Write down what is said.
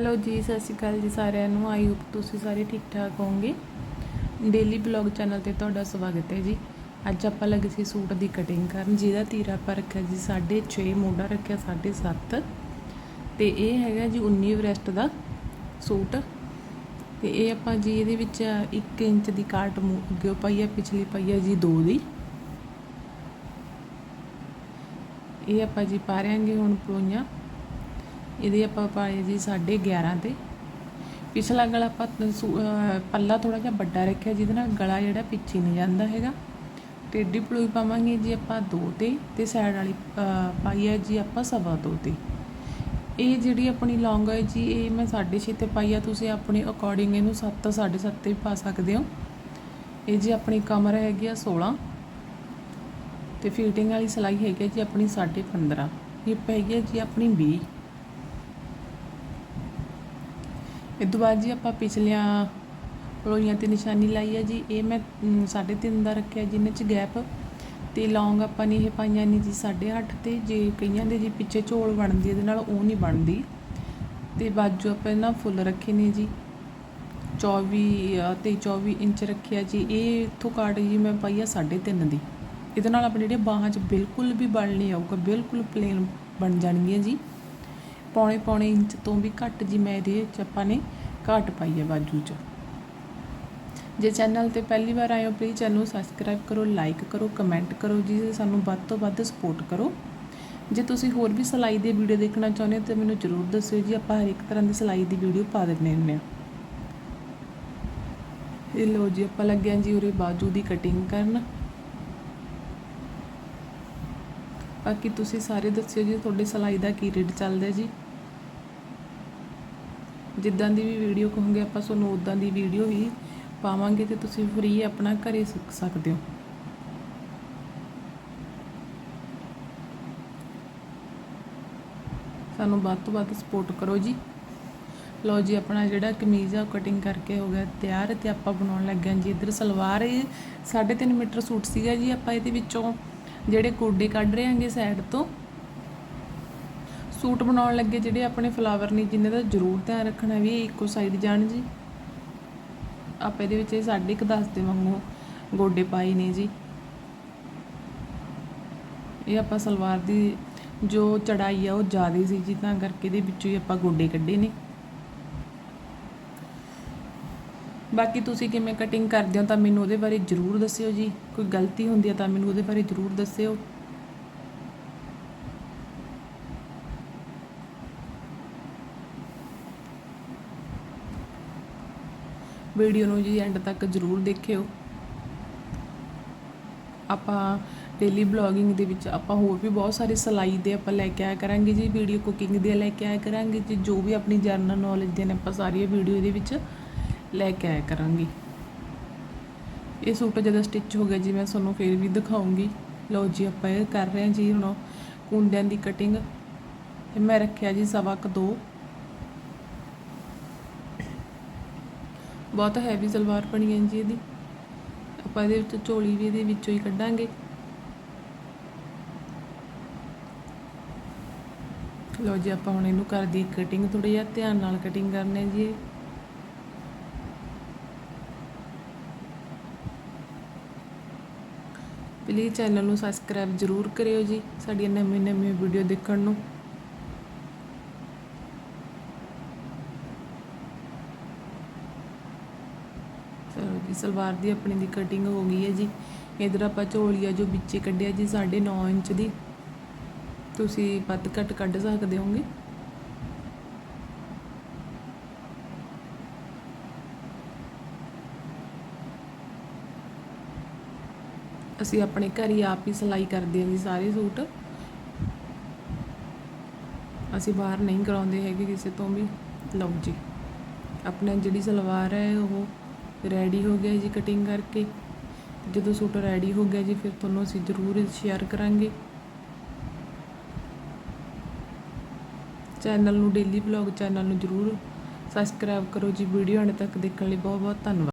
Hello ਜੀ, ਸਤਿ ਸ਼੍ਰੀ ਅਕਾਲ ਜੀ ਸਾਰਿਆਂ ਨੂੰ। ਆਈ ਹੋਪ ਤੁਸੀਂ ਸਾਰੇ ਠੀਕ ਠਾਕ ਹੋਵੋਗੇ। ਡੇਲੀ ਬਲੌਗ ਚੈਨਲ ਤੇ ਤੁਹਾਡਾ ਸਵਾਗਤ ਹੈ ਜੀ। ਅੱਜ ਆਪਾਂ ਲੱਗੇ ਸੀ ਸੂਟ ਦੀ ਕਟਿੰਗ ਕਰਨ। ਜਿਹਦਾ ਤੀਰਾ ਆਪਾਂ ਰੱਖਿਆ ਜੀ 6.5 ਮੋਢਾ ਰੱਖਿਆ 7.5 ਤੇ ਇਹ ਹੈਗਾ ਜੀ 19 ਵਰੈਸਟ ਦਾ ਸੂਟ। ਤੇ ਇਹ ਆਪਾਂ ਜੀ ਇਹਦੇ ਵਿੱਚ 1 ਇੰਚ ਦੀ ਕਾਟ ਮੂੰਹ ਅੱਗੇ ਪਾਈ ਹੈ ਪਿਛਲੀ ਪਾਈ ਹੈ ਜੀ 2 ਦੀ। ਇਹ ਆਪਾਂ ਜੀ ਪਾ ਰਹੇ ਹਾਂਗੇ ਹੁਣ ਪਲੋਈਆਂ ਇਹਦੇ ਆਪਾਂ ਪਾਏ ਜੀ 11.5 ਤੇ। ਪਿਛਲਾ ਗਲਾ ਆਪਾਂ ਸੂ- ਪੱਲਾ ਥੋੜਾ ਜਿਹਾ ਵੱਡਾ ਰੱਖਿਆ, ਜਿਹਦੇ ਨਾਲ ਗਲਾ ਜਿਹੜਾ ਪਿੱਛੇ ਨਹੀਂ ਜਾਂਦਾ ਹੈਗਾ। ਟੇਢੀ ਪਲੋਈ ਪਾਵਾਂਗੇ ਜੀ ਆਪਾਂ 2 ਤੇ ਤੇ ਸਾਈਡ ਵਾਲੀ ਪਾਈ ਹੈ ਜੀ ਆਪਾਂ ਸਵਾ 2 ਤੇ। ਇਹ ਜਿਹੜੀ ਆਪਣੀ ਲੌਂਗ ਹੈ ਜੀ, ਇਹ ਮੈਂ 6.5 ਤੇ ਪਾਈ ਆ, ਤੁਸੀਂ ਆਪਣੇ ਅਕੋਰਡਿੰਗ ਇਹਨੂੰ 7 7.5 ਤੇ ਵੀ ਪਾ ਸਕਦੇ ਹੋ। ਇਹ ਜੀ ਆਪਣੀ ਕਮਰ ਹੈਗੀ ਆ 16 ਤੇ ਫਿਟਿੰਗ ਵਾਲੀ ਸਿਲਾਈ ਹੈਗੀ ਹੈ ਜੀ ਆਪਣੀ 15.5 ਇਹ ਹੈਗੀ ਜੀ ਆਪਣੀ 20 ਇਹ ਤੋਂ ਬਾਅਦ ਜੀ ਆਪਾਂ ਪਿਛਲੀਆਂ ਪਲੋਈਆਂ ਤੇ ਨਿਸ਼ਾਨੀ ਲਾਈ ਹੈ ਜੀ। ਇਹ ਮੈਂ 3.5 ਦਾ ਰੱਖਿਆ ਜਿਹਨੇ ਚ ਗੈਪ। ਤੇ ਲੌਂਗ ਆਪਾਂ ਨੇ ਇਹ ਪਾਈਆਂ ਨਹੀਂ ਜੀ 8.5 ਤੇ। ਜੇ ਕਈਆਂ ਦੇ ਜੀ ਪਿੱਛੇ ਝੋਲ ਬਣਦੀ ਇਹਦੇ ਨਾਲ ਉਹ ਨਹੀਂ ਬਣਦੀ। ਤੇ ਬਾਜੂ ਆਪਾਂ ਇਹਨਾਂ ਫੁੱਲ ਰੱਖੇ ਨੇ ਜੀ। 24 ਅ, ਤੇ 24 ਇੰਚ ਰੱਖਿਆ ਜੀ। ਇਹ ਇੱਥੋਂ ਕਾਟ ਜੀ ਮੈਂ ਪਾਈ ਆ 3.5 ਦੀ। ਇਹਦੇ ਨਾਲ ਆਪਣੇ ਜਿਹੜੇ ਬਾਹਾਂ 'ਚ ਬਿਲਕੁਲ ਵੀ ਬਲ ਨਹੀਂ ਆਊਗਾ ਬਿਲਕੁਲ ਪਲੇਨ ਬਣ ਜਾਣਗੀਆਂ ਜੀ। ਪੌਣੇ ਪੌਣੇ ਇੰਚ ਤੋਂ ਵੀ ਘੱਟ ਜੀ ਮੈਂ ਇਹਦੇ 'ਚ ਆਪਾਂ ਨੇ ਘੱਟ ਪਾਈ ਹੈ ਬਾਜੂ 'ਚ। ਜੇ ਚੈਨਲ ਤੇ ਪਹਿਲੀ ਵਾਰ ਆਏ ਹੋ ਪਲੀਜ਼ ਚੈਨਲ ਨੂੰ ਸਬਸਕ੍ਰਾਈਬ ਕਰੋ ਲਾਈਕ ਕਰੋ ਕਮੈਂਟ ਕਰੋ ਜੀ, ਸਾਨੂੰ ਵੱਧ ਤੋਂ ਵੱਧ ਸਪੋਰਟ ਕਰੋ। ਜੇ ਤੁਸੀਂ ਹੋਰ ਵੀ ਸਿਲਾਈ ਦੀ ਵੀਡੀਓ ਦੇਖਣਾ ਚਾਹੁੰਦੇ ਹੋ, ਤਾਂ ਮੈਨੂੰ ਜ਼ਰੂਰ ਦੱਸਿਓ ਜੀ, ਆਪਾਂ ਹਰ ਇੱਕ ਤਰ੍ਹਾਂ ਦੀ ਸਿਲਾਈ ਦੀ ਵੀਡੀਓ ਪਾ ਦਿੰਦੇ ਹੁੰਦੇ ਹਾਂ। ਇਹ ਲੋ ਜੀ, ਆਪਾਂ ਲੱਗਿਆ ਜੀ ਉਰੇ ਬਾਜੂ ਦੀ ਕਟਿੰਗ ਕਰਨ। ਬਾਕੀ ਤੁਸੀਂ ਸਾਰੇ ਦੱਸਿਓ ਜੀ, ਤੁਹਾਡੇ ਸਿਲਾਈ ਦਾ ਕੀ ਰੇਟ ਚੱਲਦਾ ਜੀ। ਜਿੱਦਾਂ ਦੀ ਵੀ ਵੀਡੀਓ ਕਹੋਗੇ ਆਪਾਂ, ਤੁਹਾਨੂੰ ਉਦਾਂ ਦੀ ਵੀਡੀਓ ਹੀ ਪਾਵਾਂਗੇ ਤੇ ਤੁਸੀਂ ਫ੍ਰੀ ਆਪਣਾ ਘਰੇ ਸਿੱਖ ਸਕਦੇ ਹੋ। ਸਾਨੂੰ ਵੱਧ ਤੋਂ ਵੱਧ ਸਪੋਰਟ ਕਰੋ ਜੀ। ਲਓ ਜੀ, ਆਪਣਾ ਜਿਹੜਾ ਕਮੀਜ਼ ਆ ਕਟਿੰਗ ਕਰਕੇ ਹੋ ਗਿਆ ਤਿਆਰ ਤੇ ਆਪਾਂ ਬਣਾਉਣ ਲੱਗੇ ਹਾਂ ਜੀ। ਇੱਧਰ ਸਲਵਾਰ ਇਹ 3.5 ਮੀਟਰ ਸੂਟ ਸੀਗਾ ਜੀ, ਆਪਾਂ ਇਹਦੇ ਵਿੱਚੋਂ ਜਿਹੜੇ ਕੋਡੇ ਕੱਢ ਰਹੇ ਹਾਂਗੇ ਸਾਈਡ ਤੋਂ, ਸੂਟ ਬਣਾਉਣ ਲੱਗੇ ਜਿਹੜੇ ਆਪਣੇ ਫਲਾਵਰ ਨੇ ਜਿਨ੍ਹਾਂ ਦਾ ਜ਼ਰੂਰ ਧਿਆਨ ਰੱਖਣਾ ਵੀ ਇੱਕੋ ਸਾਈਡ ਜਾਣ ਜੀ। ਆਪਾਂ ਇਹਦੇ ਵਿੱਚ ਇਹ ਸਾਢੇ ਕੁ ਦਸ ਦੇ ਵਾਂਗੂ ਗੋਡੇ ਪਾਈ ਨੇ ਜੀ। ਇਹ ਆਪਾਂ ਸਲਵਾਰ ਦੀ ਜੋ ਚੜਾਈ ਆ ਉਹ ਜ਼ਿਆਦਾ ਸੀ ਜੀ, ਤਾਂ ਕਰਕੇ ਇਹਦੇ ਵਿੱਚੋਂ ਹੀ ਆਪਾਂ ਗੋਡੇ ਕੱਢੇ ਨੇ। ਬਾਕੀ ਤੁਸੀਂ ਕਿਵੇਂ ਕਟਿੰਗ ਕਰਦੇ ਹੋ ਤਾਂ ਮੈਨੂੰ ਉਹਦੇ ਬਾਰੇ ਜ਼ਰੂਰ ਦੱਸਿਓ ਜੀ। ਕੋਈ ਗਲਤੀ ਹੁੰਦੀ ਹੈ ਤਾਂ ਮੈਨੂੰ ਉਹਦੇ ਬਾਰੇ ਜ਼ਰੂਰ ਦੱਸਿਓ। ਵੀਡੀਓ ਨੂੰ ਜੀ ਐਂਡ ਤੱਕ ਜ਼ਰੂਰ ਦੇਖਿਓ। ਆਪਾਂ ਡੇਲੀ ਬਲੌਗਿੰਗ ਦੇ ਵਿੱਚ ਆਪਾਂ ਹੋਰ ਵੀ ਬਹੁਤ ਸਾਰੇ ਸਿਲਾਈ ਦੇ ਆਪਾਂ ਲੈ ਕੇ ਆਇਆ ਕਰਾਂਗੇ ਜੀ ਵੀਡੀਓ ਕੁਕਿੰਗ ਦੇ ਲੈ ਕੇ ਆਇਆ ਕਰਾਂਗੇ ਜੀ, ਜੋ ਵੀ ਆਪਣੀ ਜਰਨਲ ਨੌਲੇਜ ਦੇ ਨੇ ਆਪਾਂ ਸਾਰੀਆਂ ਵੀਡੀਓ ਦੇ ਵਿੱਚ ਲੈ ਕੇ ਆਇਆ ਕਰਾਂਗੀ। ਇਹ ਸੂਟ ਜਦੋਂ ਸਟਿਚ ਹੋ ਗਿਆ ਜੀ, ਮੈਂ ਤੁਹਾਨੂੰ ਫੇਰ ਵੀ ਦਿਖਾਉਂਗੀ। ਲਓ ਜੀ, ਆਪਾਂ ਇਹ ਕਰ ਰਹੇ ਹਾਂ ਜੀ ਹੁਣ ਕੁੰਡਿਆਂ ਦੀ ਕਟਿੰਗ ਤੇ ਮੈਂ ਰੱਖਿਆ ਜੀ ਸਵਾ ਕੁ ਦੋ। ਬਹੁਤ ਹੈਵੀ ਸਲਵਾਰ ਬਣੀ ਹੈ ਜੀ ਇਹਦੀ। ਆਪਾਂ ਇਹਦੇ ਵਿੱਚ ਝੋਲੀ ਵੀ ਇਹਦੇ ਵਿੱਚੋਂ ਹੀ ਕੱਢਾਂਗੇ। ਲਓ ਜੀ, ਆਪਾਂ ਹੁਣ ਇਹਨੂੰ ਕਰਦੀ ਕਟਿੰਗ ਥੋੜੀ ਜਿਹਾ ਧਿਆਨ ਨਾਲ ਕਟਿੰਗ ਕਰਨੇ ਜੀ ਪਲੀਜ਼ ਚੈਨਲ ਨੂੰ ਸਬਸਕ੍ਰਾਈਬ ਜ਼ਰੂਰ ਕਰਿਓ ਜੀ, ਸਾਡੀਆਂ ਨਵੀਆਂ ਨਵੀਆਂ ਵੀਡੀਓ ਦੇਖਣ ਨੂੰ। ਚਲੋ ਜੀ, ਸਲਵਾਰ ਦੀ ਆਪਣੀ ਦੀ ਕਟਿੰਗ ਹੋ ਗਈ ਹੈ ਜੀ। ਇਧਰ ਆਪਾਂ ਝੋਲੀਆ ਜੋ ਵਿੱਚੇ ਕੱਢਿਆ ਜੀ 9.5 ਇੰਚ ਦੀ। ਤੁਸੀਂ ਵੱਧ ਘੱਟ ਕੱਢ ਸਕਦੇ ਹੋਗੇ। ਅਸੀਂ ਆਪਣੇ ਘਰ ਹੀ ਆਪ ਹੀ ਸਿਲਾਈ ਕਰਦੇ ਹਾਂ ਜੀ ਸਾਰੇ ਸੂਟ। ਅਸੀਂ ਬਾਹਰ ਨਹੀਂ ਕਰਾਉਂਦੇ ਹੈਗੇ ਕਿਸੇ ਤੋਂ ਵੀ। ਲਓ ਜੀ, ਆਪਣਾ ਜਿਹੜੀ ਸਲਵਾਰ ਹੈ ਉਹ ਰੈਡੀ ਹੋ ਗਿਆ ਜੀ ਕਟਿੰਗ ਕਰਕੇ। ਜਦੋਂ ਸੂਟ ਰੈਡੀ ਹੋ ਗਿਆ ਜੀ, ਫਿਰ ਤੁਹਾਨੂੰ ਅਸੀਂ ਜ਼ਰੂਰ ਸ਼ੇਅਰ ਕਰਾਂਗੇ। ਚੈਨਲ ਨੂੰ ਡੇਲੀ ਵਲੌਗ ਚੈਨਲ ਨੂੰ ਜ਼ਰੂਰ ਸਬਸਕ੍ਰਾਈਬ ਕਰੋ ਜੀ। ਵੀਡੀਓ ਅੰਤ ਤੱਕ ਦੇਖਣ ਲਈ ਬਹੁਤ ਬਹੁਤ ਧੰਨਵਾਦ।